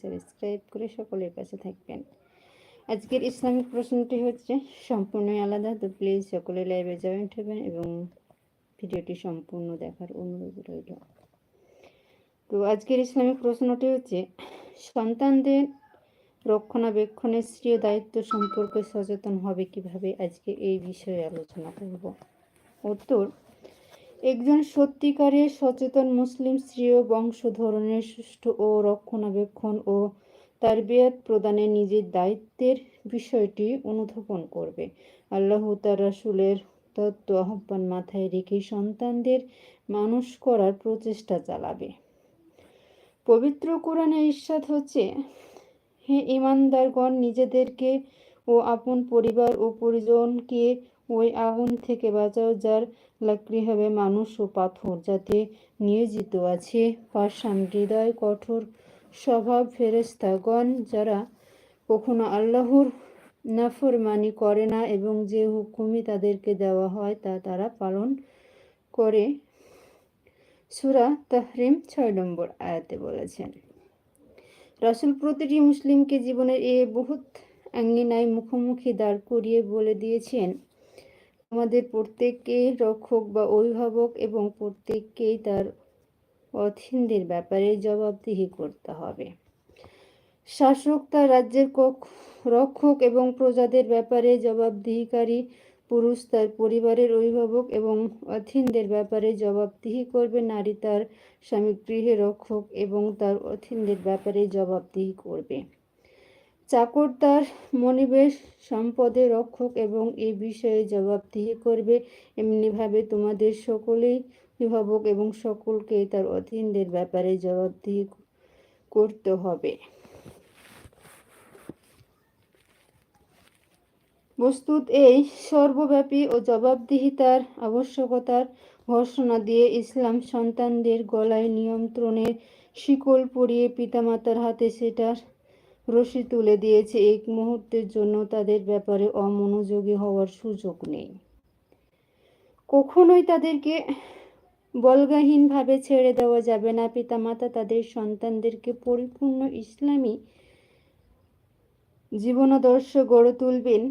Subscribe করে সকলের কাছে থাকবেন। আজকের ইসলামিক প্রশ্নটি হচ্ছে, সম্পূর্ণই আলাদা, তো প্লিজ সকলে লাইভে জয়েন্ট হবেন এবং ভিডিওটি সম্পূর্ণ দেখার অনুরোধ রইল। তো আজকের ইসলামিক প্রশ্নটি হচ্ছে, সন্তানদের রক্ষণাবেক্ষণের স্ত্রীয় দায়িত্ব সম্পর্কে সচেতন হবে কীভাবে? আজকে এই বিষয়ে আলোচনা করব। উত্তর একজন সত্যিকারের সচেতন মুসলিম স্ত্রীয় বংশধরনের সুষ্ঠু ও রক্ষণাবেক্ষণ ও তার বিয়াত প্রদানে নিজের দায়িত্বের বিষয়টি অনুধাবন করবে। আল্লাহ তার রাসুলের তত্ত্ব আহ্বান মাথায় রেখে সন্তানদের মানুষ করার প্রচেষ্টা চালাবে। পবিত্র কোরআনের ইস্বাদ হচ্ছে, হে ইমানদারগণ নিজেদেরকে ও আপন পরিবার ও পরিজনকে ওই আগুন থেকে বাঁচাও, যার লাকড়ি হবে মানুষ ও পাথর, যাতে নিয়োজিত আছে পাষাণ হৃদয় কঠোর স্বভাব ফেরেস্তাগণ যারা কখনো আল্লাহর নাফরমানি করে না এবং যে হুকুমই তাদেরকে দেওয়া হয় তা তারা পালন করে। সুরা তাহরিম ছয় নম্বর আয়াতে বলেছেন, রাসুল প্রতিটি মুসলিমকে জীবনের এ বহুত আঙ্গিনায় মুখোমুখি দাঁড় করিয়ে বলে দিয়েছেন আমাদের প্রত্যেককে রক্ষক বা অভিভাবক এবং প্রত্যেককেই তার অধীনদের ব্যাপারে জবাবদিহি করতে হবে। শাসক তার রাজ্যের রক্ষক এবং প্রজাদের ব্যাপারে জবাবদিহিকারী, পুরুষ তার পরিবারের অভিভাবক এবং অধীনদের ব্যাপারে জবাবদিহি করবে। নারী তার স্বামী গৃহে রক্ষক এবং তার অধীনদের ব্যাপারে জবাবদিহি করবে। চাকর তার মনিবেশ সম্পদে রক্ষক এবং এই বিষয়ে জবাবদিহি করবে এমনিভাবে তোমাদের সকলেই অভিভাবক এবং সকলকে তার অধীনদের ব্যাপারে জবাবদিহি করতে হবে। বস্তুত এই সর্বব্যাপী ও জবাবদিহিতার আবশ্যকতার ঘোষণা দিয়ে ইসলাম সন্তানদের গলায় নিয়ন্ত্রণের শিকল পরিয়ে পিতামাতার হাতে সেটার রশি তুলে দিয়েছে। এক মুহূর্তের জন্য তাদের ব্যাপারে অমনোযোগী হওয়ার সুযোগ নেই। কখনোই তাদেরকে বলগাহীনভাবে ছেড়ে দেওয়া যাবে না। পিতামাতা তাদের সন্তানদেরকে পরিপূর্ণ ইসলামী জীবনাদর্শ গড়ে তুলবেন।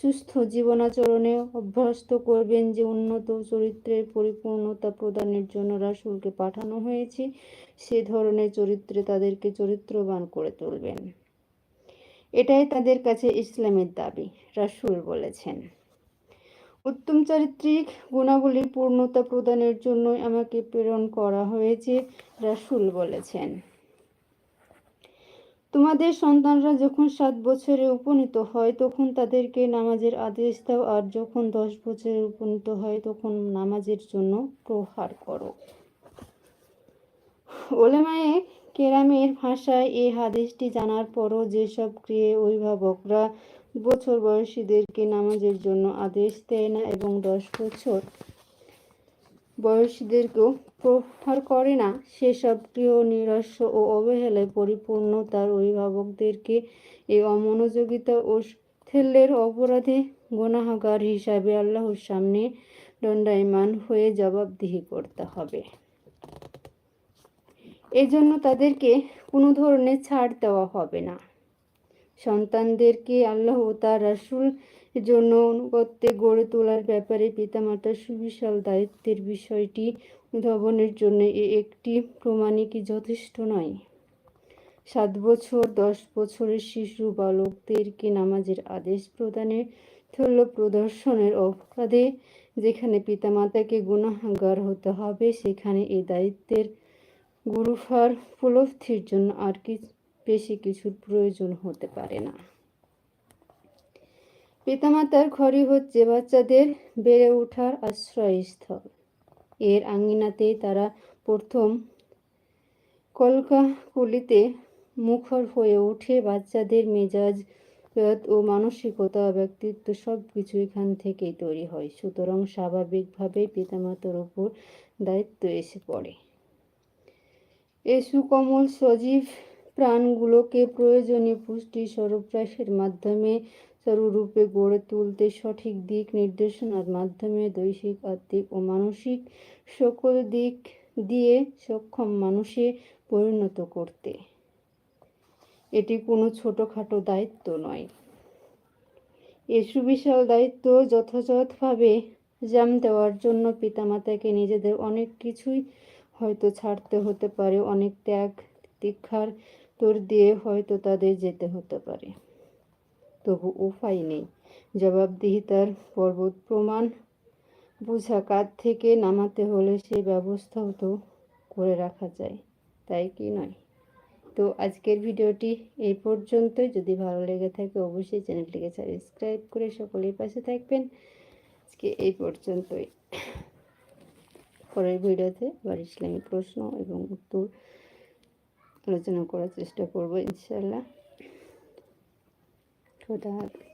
সুস্থ জীবনাচরণে অভ্যস্ত করবেন যে উন্নত চরিত্রের পরিপূর্ণতা প্রদানের জন্য রাসুলকে পাঠানো হয়েছে, সে ধরনের চরিত্রে তাদেরকে চরিত্রবান করে তুলবেন। এটাই তাদের কাছে ইসলামের দাবি, রাসুল বলেছেন। উত্তম চারিত্রিক গুণাবলীর পূর্ণতা প্রদানের জন্যই আমাকে প্রেরণ করা হয়েছে, রাসুল বলেছেন। তোমাদের সন্তানরা যখন সাত বছরে উপনীত হয়, তখন তাদেরকে নামাজের আদেশ দাও, আর যখন দশ বছরে উপনীত হয়, তখন নামাজের জন্য প্রহার করো। ওলেমায়ে কেরামের ভাষায় এই হাদিসটি জানার পরও যেসব ক্রিয়ে অভিভাবকরা বছর বয়সীদেরকে নামাজের জন্য আদেশ দেয় না এবং দশ বছর বয়সীদেরকেও প্রহার করে না। সেসব প্রিয় নিরস্ব ও অবহেলায় পরিপূর্ণ তার অভিভাবকদেরকে এই অমনোযোগিতা ও থেল্লের অপরাধে গোনাহাগার হিসাবে আল্লাহর সামনে দণ্ডায়মান হয়ে জবাবদিহি করতে হবে। এজন্য তাদেরকে কোনো ধরনের ছাড় দেওয়া হবে না। সন্তানদেরকে আল্লাহ ও তার রাসুল জন্য অনুগত্যে গড়ে তোলার ব্যাপারে পিতামাতার সুবিশাল দায়িত্বের বিষয়টি উদ্ভাবনের জন্য একটি প্রমাণিকই যথেষ্ট নয়। সাত বছর, দশ বছরের শিশু বালকদেরকে নামাজের আদেশ প্রদানের, থল্য প্রদর্শনের অপরাধে যেখানে পিতামাতাকে গুণাহাগার হতে হবে, সেখানে এই দায়িত্বের গুরুফার উপলব্ধির জন্য আর কি বেশি কিছুর প্রয়োজন হতে পারে না। পিতামাতার ঘরই হচ্ছে বাচ্চাদের বেড়ে ওঠার আশ্রয়স্থল। এর আঙ্গিনাতেই তারা প্রথম কলকাকুলিতে মুখর হয়ে ওঠে। বাচ্চাদের মেজাজ ও মানসিকতা, ব্যক্তিত্ব সব কিছু এখান থেকেই তৈরি হয়। সুতরাং স্বাভাবিকভাবেই পিতামাতার ওপর দায়িত্ব এসে পড়ে। এ সুকমল সজীব প্রাণগুলোকে প্রয়োজনীয় পুষ্টি সরবরাহের মাধ্যমে সরুরূপে গড়ে তুলতে সঠিক দিক নির্দেশনার মাধ্যমে দৈহিক, আত্মিক ও মানসিক সকল দিক দিয়ে সক্ষম মানুষে পরিণত করতে। এটি কোনো ছোটোখাটো দায়িত্ব নয়। এ সুবিশাল দায়িত্ব যথাযথভাবে জাম দেওয়ার জন্য পিতামাতাকে নিজেদের অনেক কিছুই হয়তো ছাড়তে হতে পারে, অনেক ত্যাগ দীক্ষার তোর দিয়ে হয়তো তাদের যেতে হতে পারে। তবু উপায় নেই। জবাবদিহিতার পর্বত প্রমাণ বোঝা কাঁধ থেকে নামাতে হলে সেই ব্যবস্থাও তো করে রাখা যায়, তাই কি নয়? তো আজকের ভিডিওটি এই পর্যন্তই। যদি ভালো লেগে থাকে অবশ্যই চ্যানেলটিকে সাবস্ক্রাইব করে সকলের পাশে থাকবেন। আজকে এই পর্যন্তই। পরের ভিডিওতে আবার ইসলামী প্রশ্ন এবং উত্তর আলোচনা করার চেষ্টা করব ইনশাল্লাহ 好的。